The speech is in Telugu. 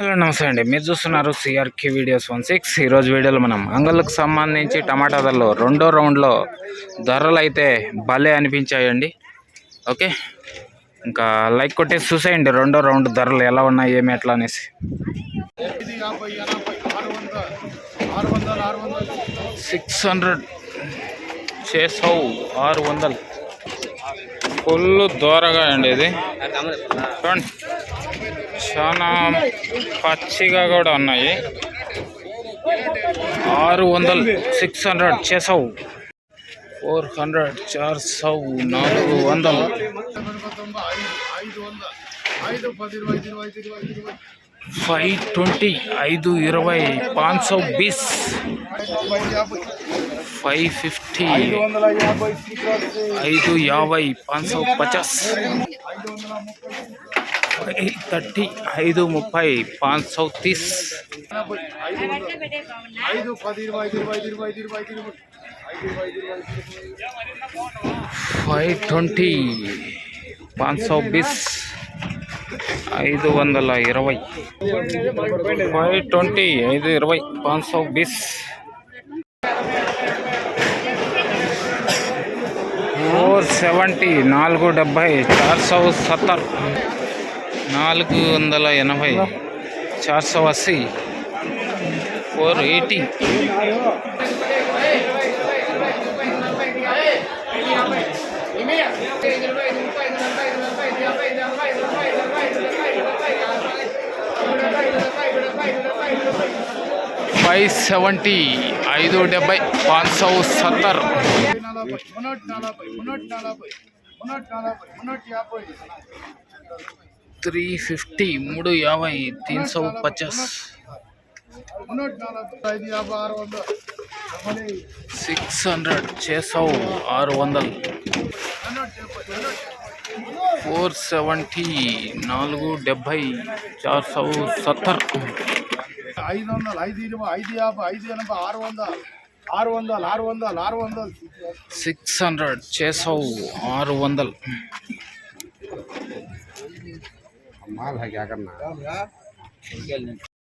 హలో నమస్తే అండి. మీరు చూస్తున్నారు సిఆర్కే వీడియోస్ వన్ సిక్స్ ఈరోజు వీడియోలో మనం అంగళ్ళకు సంబంధించి టమాటా ధరలు రెండో రౌండ్లో ధరలు అయితే భలే అనిపించాయండి. ఓకే? ఇంకా లైక్ కొట్టేసి చూసేయండి రెండో రౌండ్ ధరలు ఎలా ఉన్నాయి ఏమి ఎట్లా అనేసి. సిక్స్ హండ్రెడ్ చేసావు ఆరు వందలు. ఫుల్ దూరగా అండి ఇది. చూడండి చాలా పచ్చిగా కూడా ఉన్నాయి. ఆరు వందలు సిక్స్ హండ్రెడ్ చేసావు. ఫోర్ హండ్రెడ్ చార్ సౌ నాలుగు వందలు. ఫైవ్ ట్వంటీ ఐదు ఇరవై పాంచ్ బీస్. యాభై ఫైవ్ ఫిఫ్టీ ఐదు యాభై పాంచ్ పచాస్. ఫైవ్ థర్టీ ఐదు ముప్పై పాంచ్ సౌ తీస్. ఫైవ్ ట్వంటీ పాంచ్ బీస్. ఐదు వందల ఇరవై. ఫైవ్ ట్వంటీ ఐదు ఇరవై. పాంచ్ సౌ బీస్ ఫోర్ సెవెంటీ నాలుగు డెబ్భై. చార్ సౌ సత్తర్ నాలుగు వందల ఎనభై. చార్ సౌ అస్సీ ఫోర్ ఎయిటీ ఫైవ్ సెవెంటీ ఐదు డెబ్బై పాంచ్ సౌ సత్తర్. త్రీ ఫిఫ్టీ మూడు యాభై తీన్ సౌ పచాస్. సిక్స్ హండ్రెడ్ చేసావు ఆరు వందలు. ఫోర్ సెవెంటీ నాలుగు డెబ్బై చార్ సౌ సత్తర్. ఐదు వందల ఐదు ఇరవై ఐదు యాభై ఐదు ఎనభై ఆరు వందల ఆరు వందలు ఆరు వందలు ఆరు వందలు సిక్స్ హండ్రెడ్ చేసావు ఆరు వందలు.